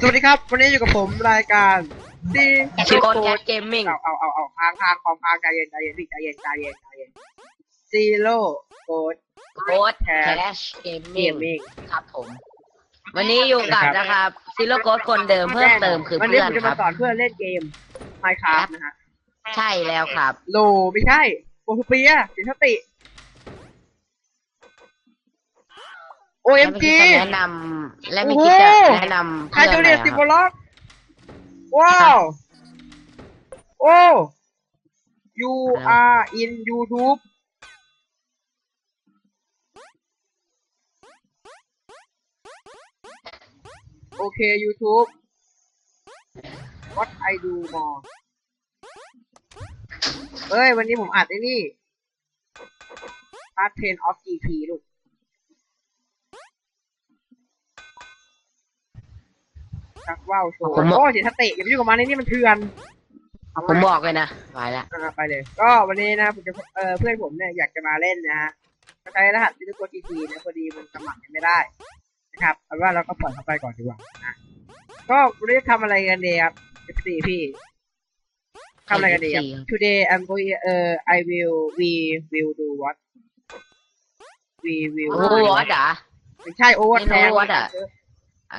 สวัสดีครับ วันนี้อยู่กับผมรายการซีชื่อโกดแคทเกมมิ่งเอาเอาเอาเอาค้างค้างคอมค้างใจเย็นใจเย็นพี่ใจเย็นใจเย็นใจเย็นซีโร่โกดโกดแคชเกมเกมิ่งมมิ่งครับผม วันนี้อยู่กับนะครับซิโลโกดคนเดิมเพิ่มเติมคือวันนี้เพื่อนผมจะคมารับ สอนเพื่อนเล่นเกม Minecraft นะฮะใช่แล้วครับ โลไม่ใช่โอทูเปียสิสติ และไม่ OMG คิดจะแนะนำและไม่คิดจะโอ้โห แนะนำใครเพื่อนจะหน่เรีอยยนคสิบรับล็อก ว้าว โอ้ you are in YouTube โอเค YouTube what I do more เอ้ย วันนี้ผมอัดไอ้นี่ Part 10 of GP ลูก ชักว่าวโชว์ผมบอก โอ้เสียสติอย่าไปยุ่งกับมันไอ้นี่มันเถื่อนผมบอกเลยนะไปแล้วอ่าไปเลย ก็วันนี้นะผมจะเออเพื่อนผมเนี่ยอยากจะมาเล่นนะฮะก็ใช้รหัสดิจิทัลทีทีนะพอดีมันสมัครยังไม่ได้นะครับเอาว่าเราก็ปล่อยเข้าไปก่อนดีกว่านะก็วันนี้ทำอะไรกันดีครับ14พี่ทำอะไรกันดีครับ today I'm going เอ่อ I will we will do what we will โอ้วอดอะ ไม่ใช่ over ไม่แทงรู้ what อะอั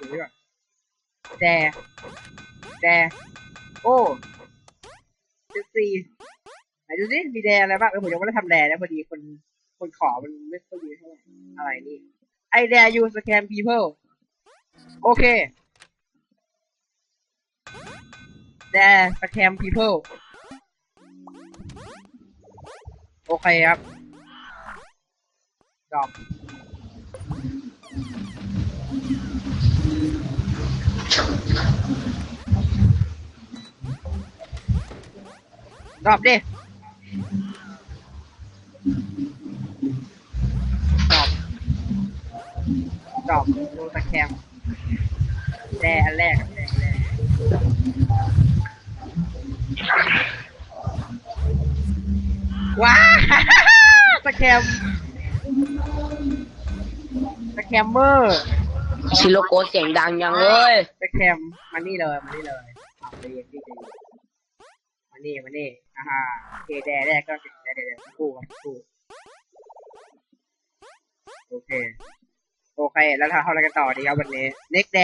นละแดแดโอ้สิบสี่ไหนดูสิมีแดอะไรบ้างเออผมยังไม่ได้ทำแดนะพอดีคนคนขอมันไม่ค่อยดีเท่าไหร่อะไรนี่ไอแดยูสแกม people โอเคแดสแกม people โอเคครับจบ ตอบดิตอบตอบโนตะแคมแดอันแรกครับแดแรกว้าตะแคมตะแคมเมอร์ซิโลโกเสียงดังยังเลย ตะแคมมานี่เลยมานี่เลยเอาไปเย็นที่จะมานี่มานี่อ่าฮะโอเคแดแรกก็เสร็จแล้วเดี๋ยวเดี๋ยวคู่ครับคู่โอเคโอเค แล้วทำอะไรกันต่อดีครับวันนี้เน็กแด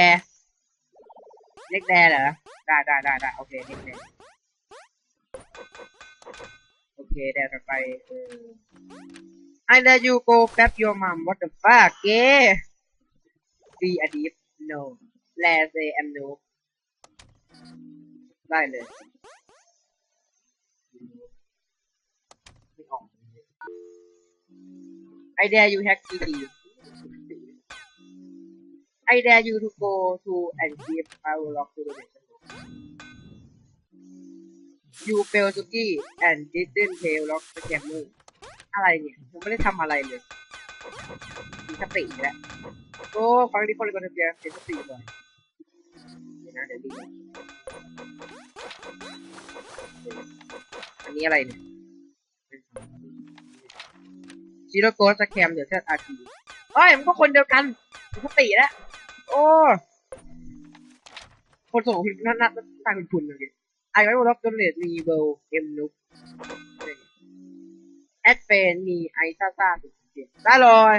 เน็กแดเหรอได้ได้ได้ได้โอเคเน็กแดโอเคแดต่อไปเออ I let you go grab your mom what the fuck yeah be a deep no let say I'm no ได้เลยไม่ออก I dare you hack TT I dare you to go to and give I will lock to the nation You fail Suki and didn't tail lock the camera อะไรเนี่ยยังไม่ได้ทำอะไรเลยมีสติอีกแล้วโอ้ฟังที่คนเลยคนเดียวเสียสติก่อนเดี๋ยว นะเดี๋ยวดีอันนี้อะไรเนี่ยชิโรโกสแคมเดี๋ยวเชิดอาทีเอ้ยมันก็คนเดียวกันมีสติแล้วโอ้คนส่งคุณน่าน่าตาคุณคุณเลยไอ้ไว้บล็อกโดนเลดมีเบลเอ็มนุกแอดเฟนมีไอซ่าซ่าสุดเจ็ดได้เลย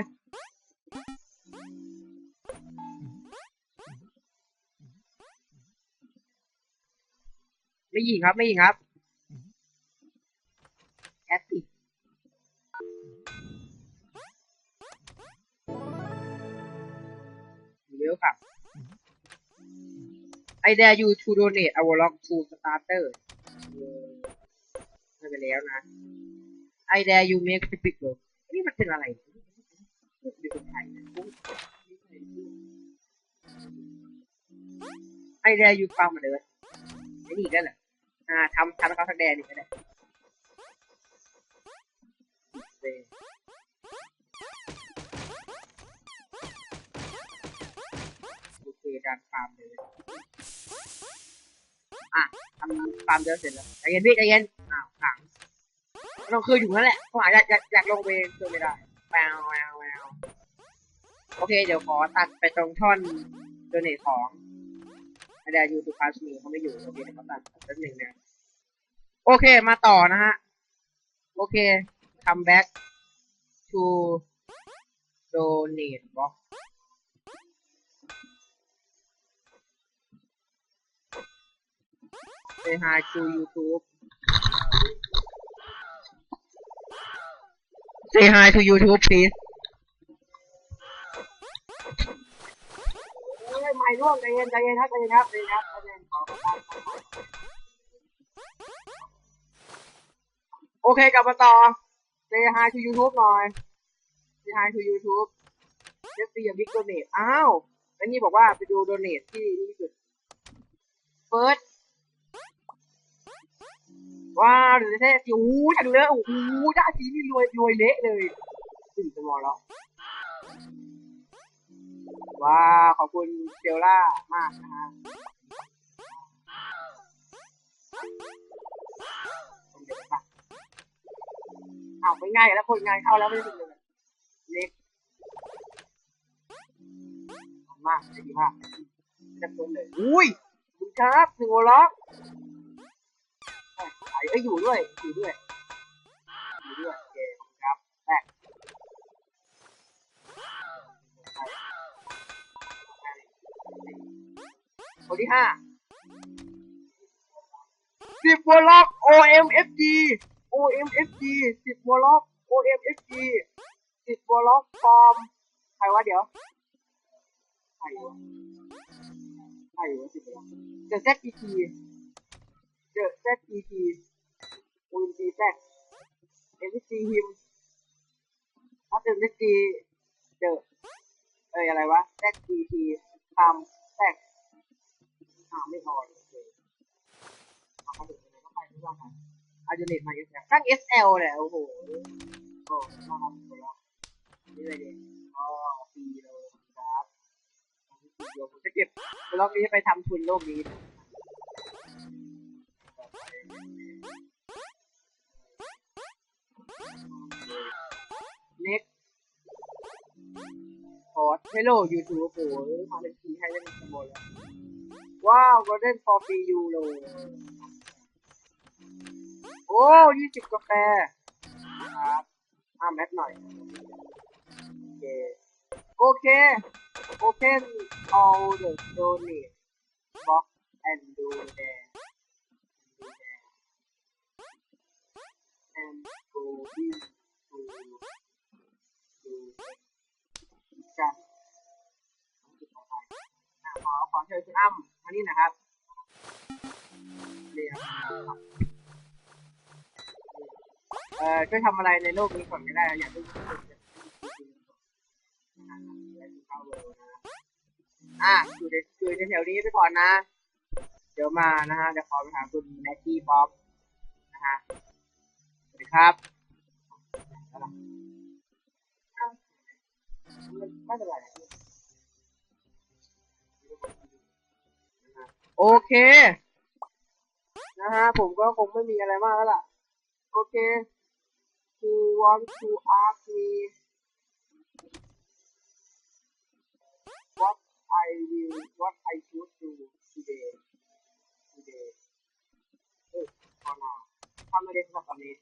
ไม่ยิงครับ ไม่ยิงครับแอตติเวลครับไอเดียยูทูโดเนตอวอล็อกทูสตาร์เตอร์ไม่ไปแล้วนะไอเดียยูเมกสปิกเกอร์นี่มันเป็นอะไรดี๋ยวผมถ่ยไอเดียยูฟังมาเลยไอ้นี่ได้แหละ อ่าทำทำเขาสักแดงนี่ก็ได้โอเคการฟาร์มเลยอะทำฟาร์มเดินเสร็จแล้วใจเย็นพี่ใจเย็นอ้าวขังเราเคยอยู่นั่นแหละเขาอาจจะอยากอยากลงไปเจอไม่ได้แววแววแววโอเค เดี๋ยวขอตัดไปตรงท่อนโดเนของ อาจารย์ยูทูปพาสมีเขาไม่อยู่โอเคเขาตัดแป๊บหนึ่งนะโอเคมาต่อนะฮะ โอเค come back to donate box say hi to YouTube say hi to YouTube please ยไม่ร่วงใจเย็นใจเย็นครับใจเย็นครับใจเย็นครับใจเย็นโอเคกลับมาต่อ say hi to YouTube หน่อย say hi to YouTube just see a big donate อ้าวแล้วนี่บอกว่าไปดู donate ที่นี่สุด first ว้าวเดี๋ยวเท่โอ้โหอย่างเลอะโอ้โหด้าสีนี่รวยรวยเละเลยสี่สมอแล้ว ว้าวขอบคุณเจลล่ามากนะฮะเอาไม่ง่ายแล้วคนงานเข้าแล้วไม่ได้เป็นเลยเล็กมากดีมากจะคนเลยอุ้ยคุณครับหนึ่งโอล็อกไอ้เอ้ยอยู่ด้วยอยู่ด้วยอยู่ด้วย คนที่ห้าสิบวอลล็อก OMFG OMFG สิบวอลล็อก OMFG สิบวอลล็อกฟอร์มใครวะเดี๋ยวใครวะใครวะสิบวอลล็อกเดอะ ZPT เดอะ ZPT OMG Z MFG ฮิมถ้าเป็น MFG เดอะเอ้ยอะไรวะ ZPT ทำแทก อ่าวไม่พอโอเลยเอาเขาถึงไหนก็ไปไม่ว่ากันอาจูเนตมา SL ตั้ง SL แหละโอ้โหโอ้มาครับคนละนี่เลยเด็กอ๋อปีเลยครับเดี๋ยวผมจะเก็บรอบนี้ไปทำทุนโลกนี้เน็กพอร์ตเฮลโลยูทูบโอ้โหมาเป็นทีให้เล่นสมบูรณ์แล้ว ว้าว golden for free euro โอ้ยี่สิบกาแฟครับอ่าแมทหน่อยโอเคโอเค open all the donate box and do there do there and go in to do กันขอขอเชิญคุณอ้ำมา นี่นะครับนี่ครับเอ่อช่วยทำอะไรในโลกนี้ก่อนก็ได้อย่าเพิ่งอะอยู่ในอยู่ในแถวนี้ไปก่อนนะ เดี๋ยวมานะฮะเดี๋ยวขอไปหาคุณแม็กกี้ป๊อปนะฮะสวัสดีครับอ้าวไม่เป็นไร โอเคนะฮะผมก็คงไม่มีอะไรมากแล้วล่ะ โอเค who want to ask me what I will what I should do today today เอ้ยพอนาทำไม่ได้สำหรับตอนนี้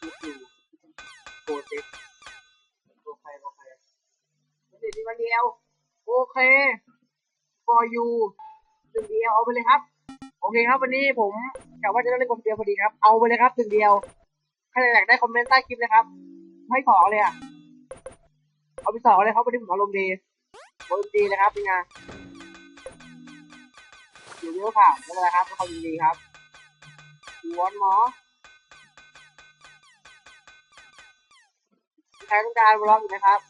should do project โอเคโอเควันนี้วันเดียว โอเค for you หนึ่งเดียวเอาไปเลยครับ โอเคครับวันนี้ผมกะว่าจะเล่นกลมเดียวพอดีครับ เอาไปเลยครับหนึ่งเดียวใครอยากได้คอมเมนต์ใต้คลิปเลยครับ ไม่ขอเลยอะ เอาไปสองเลยครับวันนี้ผมอารมณ์ดีอารมณ์ดีเลยครับเป็นไงอยู่เยอะค่ะไม่เป็นไรครับเขายินดีครับวอนหมอใครต้องการบล็อกอีกไหมครับ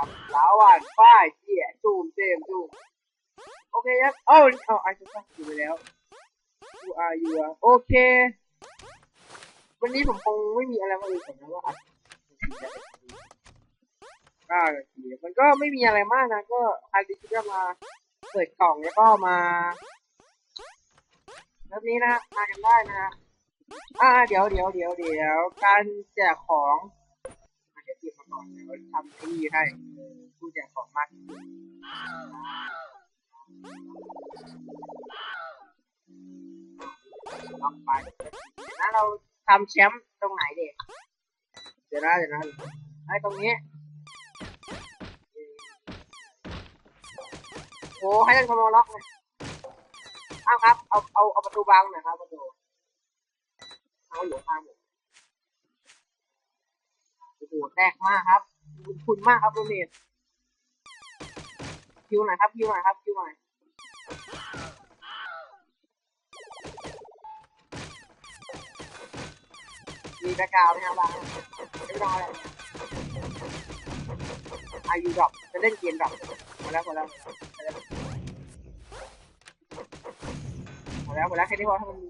ครับลาวันฝ้ายเกี่ยจูมเจมจูมโอเคครับเอ้าเอาไอ้ฉันตั้งอยู่ไปแล้ว Who are you อะโอเค วันนี้ผมคงไม่มีอะไรมาเลยผมนะว่าอัดก็ทีมันก็ไม่มีอะไรมากนะ ก็ใครที่จะมาเปิดกล่องแล้วก็มาแบบนี้นะมากันได้นะฮะอ่าเดี๋ยวเดี๋ยวเดี๋ยวเดี๋ยวการแจกของเดี๋ยวเก็บมาก่อนเดี๋ยวทำไอ้นี่ ให้ผู้แจกของมากล็อกไปเดี๋ยวนะเราทำแชมป์ตรงไหนเด็กเดี๋ยวนะเดี๋ยวนะไอ้ตรงนี้โอ้ให้เล่นคอมโบล็อกเลยอ้าวครับ เอา เอา เอาประตูบังหน่อยครับประตูเอาอยู่ข้ามโอ้โหแตกมากครับ คุณมากครับโรเนต คิวหน่อยครับคิวหน่อยครับคิวหน่อยมีแบ็กาวด์ไหมครับบ้างไม่ต้องอะไรอายุดรอปจะเล่นเกมดรอปหมดแล้วหมดแล้วหมดแล้วหมดแล้วแค่นี้พอถ้ามันมี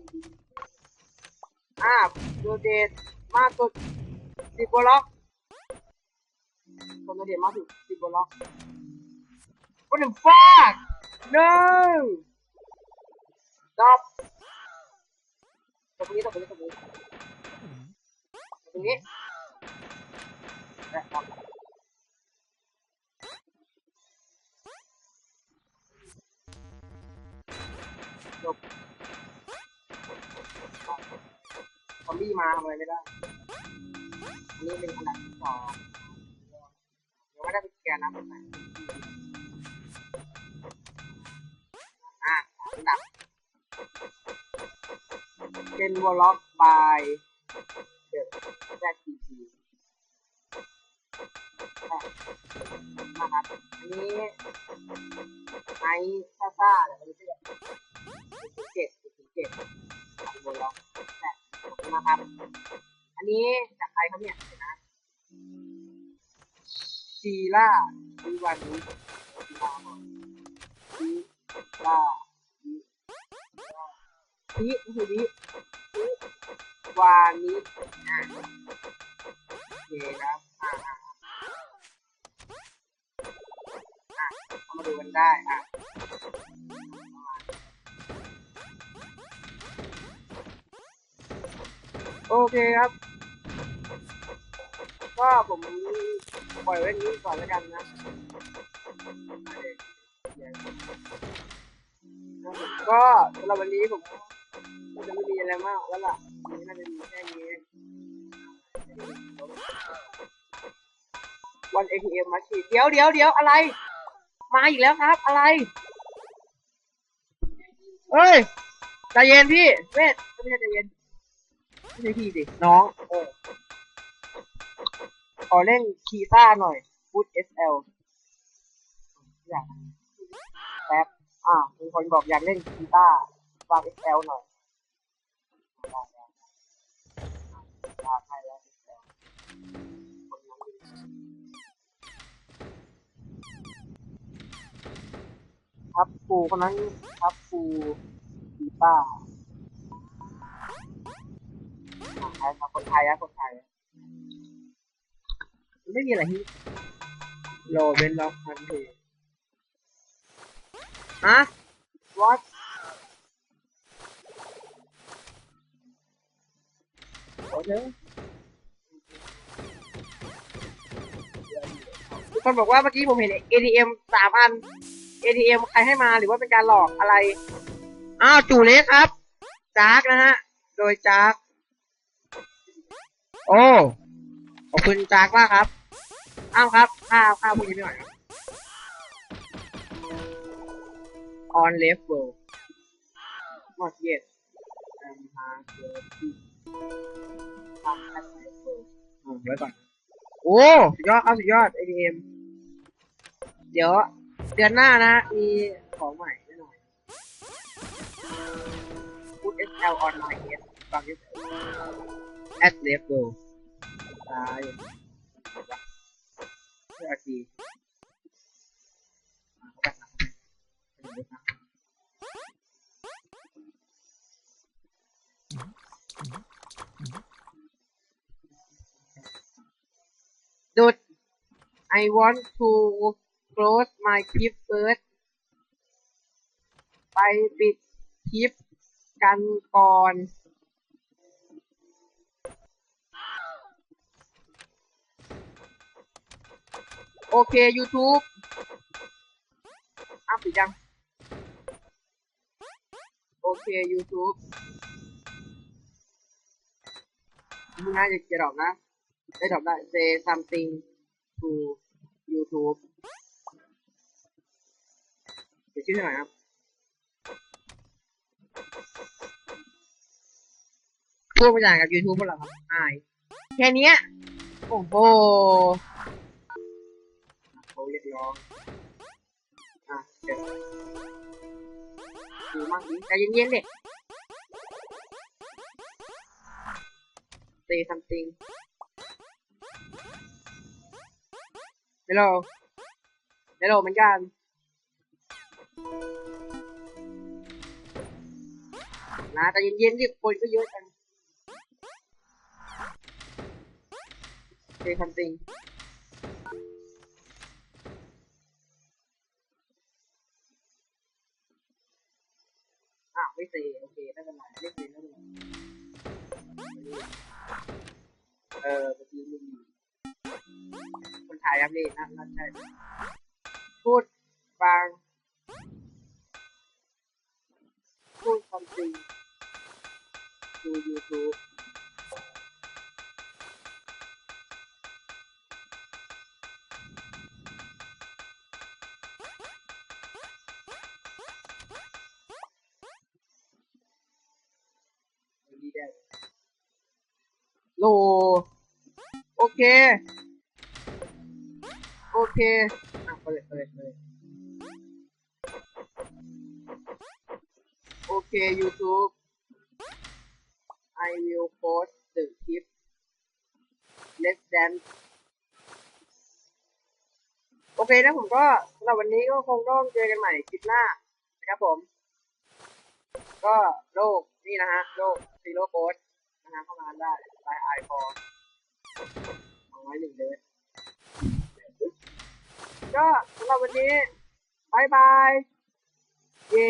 อ่าโดเดตมากสุดสิบบล็อกคนโดเดตมากสุดสิบบล็อก What the fuck no จบตรงนี้ตรงนี้ตรงนี้ตรงนี้และครับจบซอมบี้มาทำอะไรไม่ได้ อันนี้เป็นอันดับที่สองยังไม่ได้ไปแกนนะผมไหน เป็นวอลล็อกบายเดอะแจ็คทีทีนะครับอันนี้ไอซ่าซ่าเดี๋ยวเราจะเจ็ดเจ็ดเจ็ดวอลล็อกแจ็คขอบคุณนะครับ อันนี้จากใครครับเนี่ยนะชีล่าวิวันนี้ชีล่าชีล่าวิวิก็คือวิ วานิอ่าโอเคครับอ่าอ่าอ่าเอามาดูกันได้อะโอเคครับ ก็ผมปล่อยไว้นี้ก่อนแล้วกันนะก็สำหรับวันนี้ผมก็จะไม่มีอะไรมากแล้วล่ะ นนี้น่าจะมีแค่นี้วัน ATM มาฉีดเดี๋ยวเดี๋ยวเดี๋ยวอะไร มาอีกแล้วครับ อะไร เฮ้ยใจเย็นพี่เวทไม่ใช่ใจเย็นไม่ใช่พี่สิ น้อง เออ ขอเล่นคีซ่าหน่อยฟูดเอสเอลอยากแป๊บอ่ามีคนบอกอยากเล่นคีซ่าวางเอสเอลหน่อยได้ได้ ได้ให้แล้วคนนั้นดีครับปูคนนั้นครับปูคีซ่าคนไทยครับคนไทยนะคนไทยไม่มีอะไรที่โลเป็นล็อกทันทีฮะ what โอ เคทุกคนบอกว่าเมื่อกี้ผมเห็น ATM สามอัน ATM ใครให้มาหรือว่าเป็นการหลอกอะไร อ้าวจู่เล็กครับจาก นะฮะ โดยจาก โอ้ ขอบคุณจากมากครับ อ้าวครับ ข้าวข้าวพวกนี้ไม่ไหวครับ on left world not yet I'm hard to see come at left world อืมไว้ก่อน โอ้สุดยอดครับสุดยอด ATM เดี๋ยว เดือนหน้านะ มีของใหม่แน่นอน Put SL on my head ฟังที่ at left go ตายเพื่อที ดูด I want to close my clip first ไปปิดคลิปกันก่อน โอเค YouTube อ้าวปิดยัง โอเค YouTube มึงน่าจะจะดอกนะ ได้ดอกได้ say something to YouTube เดี๋ยวชื่อหน่อยครับพูดภาษางกับ YouTube พวกเราครับอายแค่นี้โอ้โหเขาเรียกร้องอะเดี๋ยวดูมั่งดิใจเย็นๆเด็ก say something hello hello เหมือนกัน นะแต่เย็นๆดิคนก็เยอะจัง say something ายยังดีนั่นนั่นใช่พูดฟังพูดความจริงดู YouTube ดีได้โลโอเค เคอะเปิดเปิดเปิดโอเค YouTube I will post the clip less than โอเคนะผมก็สำหรับวันนี้ก็คงต้องเจอกันใหม่คลิปหน้านะครับผม ก็โลกนี่นะฮะโลกซีโร่โค้ดนะฮะเข้ามาได้ไลน์ไอพอสองร้หนึ่งเดือน ก็สำหรับวันนี้บายบาย เย้